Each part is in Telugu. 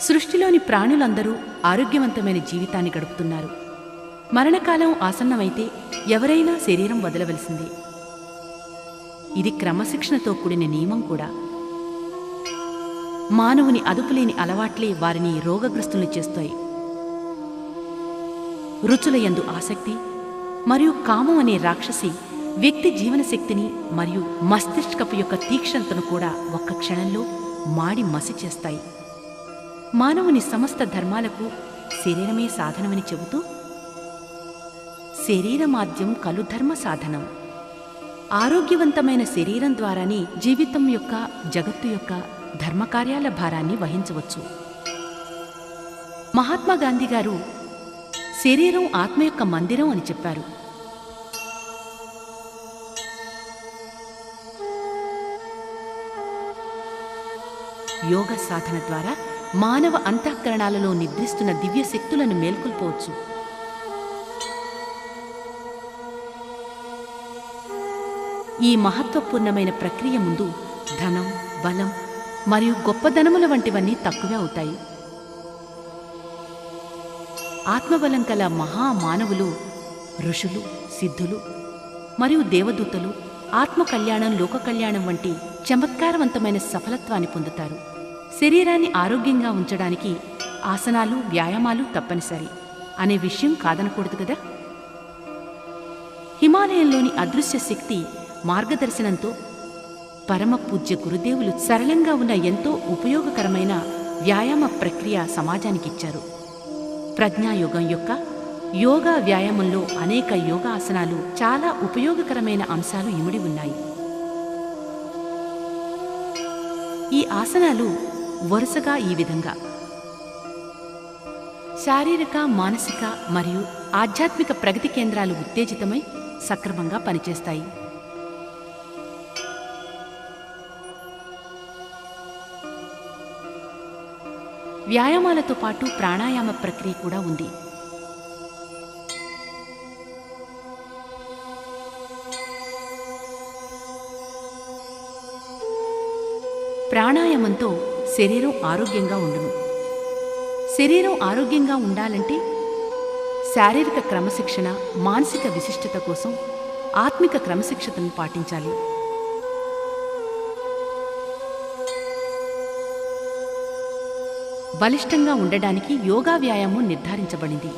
సృష్టిలోని ప్రాణులందరూ ఆరోగ్యవంతమైన జీవితాన్ని గడుపుతున్నారు. మరణకాలం ఆసన్నమైతే ఎవరైనా శరీరం వదలవలసిందే. ఇది క్రమశిక్షణతో కూడిన నియమం కూడా. మానవుని అదుపులేని అలవాట్లే వారిని రోగగ్రస్తుల్ని చేస్తాయి. రుచుల యందు ఆసక్తి మరియు కామం అనే రాక్షసి వ్యక్తి జీవనశక్తిని మరియు మస్తిష్కపు యొక్క తీక్షణతను కూడా ఒక్క క్షణంలో మాడి మసి చేస్తాయి మానవుని సమస్త ధర్మాలకు శరీరమే సాధనమని చెబుతూ శరీరమాద్యం కలు ధర్మ సాధనం. ఆరోగ్యవంతమైన శరీరం ద్వారానే జీవితం యొక్క జగత్తు యొక్క ధర్మకార్యాల భారాన్ని వహించవచ్చు. మహాత్మా గాంధీ గారు శరీరం ఆత్మ యొక్క మందిరం అని చెప్పారు. యోగ సాధన ద్వారా మానవ అంతఃకరణాలలో నిద్రిస్తున్న దివ్య శక్తులను మేల్కొల్పవచ్చు. ఈ మహత్వపూర్ణమైన ప్రక్రియ ముందు ధనం బలం మరియు గొప్పదనముల వంటివన్నీ తక్కువే అవుతాయి. ఆత్మబలం కల మహామానవులు ఋషులు సిద్ధులు మరియు దేవదూతలు ఆత్మ కళ్యాణం లోక కళ్యాణం వంటి చమత్కారవంతమైన సఫలత్వాన్ని పొందుతారు. శరీరాన్ని ఆరోగ్యంగా ఉంచడానికి ఆసనాలు వ్యాయామాలు తప్పనిసరి అనే విషయం కాదనకూడదు కదా? హిమాలయంలోని అదృశ్య శక్తి మార్గదర్శనంతో పరమ పూజ్య గురుదేవులు సరళంగా ఉన్న ఎంతో ఉపయోగకరమైన వ్యాయామ ప్రక్రియ సమాజానికిచ్చారు. ప్రజ్ఞాయోగం యొక్క యోగా వ్యాయామంలో అనేక యోగాసనాలు చాలా ఉపయోగకరమైన అంశాలు ఇమిడి ఉన్నాయి. ఈ ఆసనాలు వరుసగా ఈ విధంగా. శారీరక మానసిక మరియు ఆధ్యాత్మిక ప్రగతి కేంద్రాలు ఉత్తేజితమై సక్రమంగా పనిచేస్తాయి. వ్యాయామాలతో పాటు ప్రాణాయామ ప్రక్రియ కూడా ఉంది. ప్రాణాయామంతో శరీరం ఆరోగ్యంగా ఉండును. శరీరం ఆరోగ్యంగా ఉండాలంటే శారీరక క్రమశిక్షణ మానసిక విశిష్టత కోసం ఆత్మిక క్రమశిక్షతను పాటించాలి. బలిష్టంగా ఉండడానికి యోగా వ్యాయామం నిర్ధారించబడింది.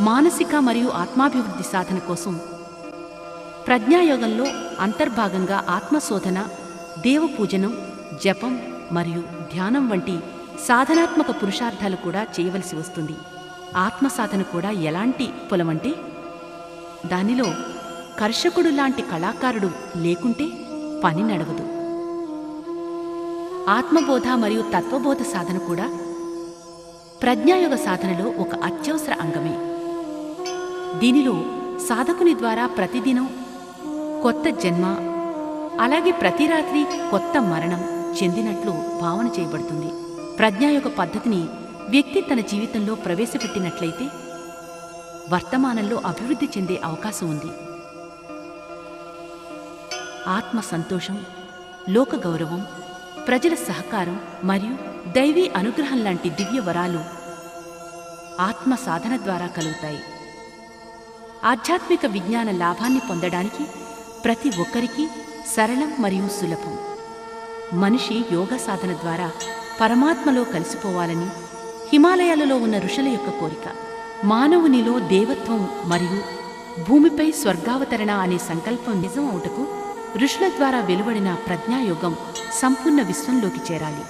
మానసిక మరియు ఆత్మాభివృద్ధి సాధన కోసం ప్రజ్ఞాయోగంలో అంతర్భాగంగా ఆత్మశోధన దేవపూజనం జపం మరియు ధ్యానం వంటి సాధనాత్మక పురుషార్థాలు కూడా చేయవలసి వస్తుంది. ఆత్మ సాధన కూడా ఎలాంటి పొలమంటే దానిలో కర్షకుడు లాంటి కళాకారుడు లేకుంటే పని నడవదు. ఆత్మబోధ మరియు తత్వబోధ సాధన కూడా ప్రజ్ఞాయోగ సాధనలో ఒక అత్యవసర అంగమే. దీనిలో సాధకుని ద్వారా ప్రతిదినం కొత్త జన్మ అలాగే ప్రతి రాత్రి కొత్త మరణం చెందినట్లు భావన చేయబడుతుంది. ప్రజ్ఞాయోగ పద్ధతిని వ్యక్తి తన జీవితంలో ప్రవేశపెట్టినట్లయితే వర్తమానంలో అభివృద్ధి చెందే అవకాశం ఉంది. ఆత్మ సంతోషం లోక గౌరవం ప్రజల సహకారం మరియు దైవీ అనుగ్రహం లాంటి దివ్య వరాలు ఆత్మ సాధన ద్వారా కలుగుతాయి. ఆధ్యాత్మిక విజ్ఞాన లాభాన్ని పొందడానికి ప్రతి ఒక్కరికి సరళం మరియు సులభం. మనిషి యోగ సాధన ద్వారా పరమాత్మలో కలిసిపోవాలని హిమాలయాలలో ఉన్న ఋషుల యొక్క కోరిక మానవునిలో దేవత్వం మరియు భూమిపై స్వర్గావతరణ అనే సంకల్పం నిజం అవుటకు ఋషుల ద్వారా వెలువడిన ప్రజ్ఞాయోగం సంపూర్ణ విశ్వంలోకి చేరాలి.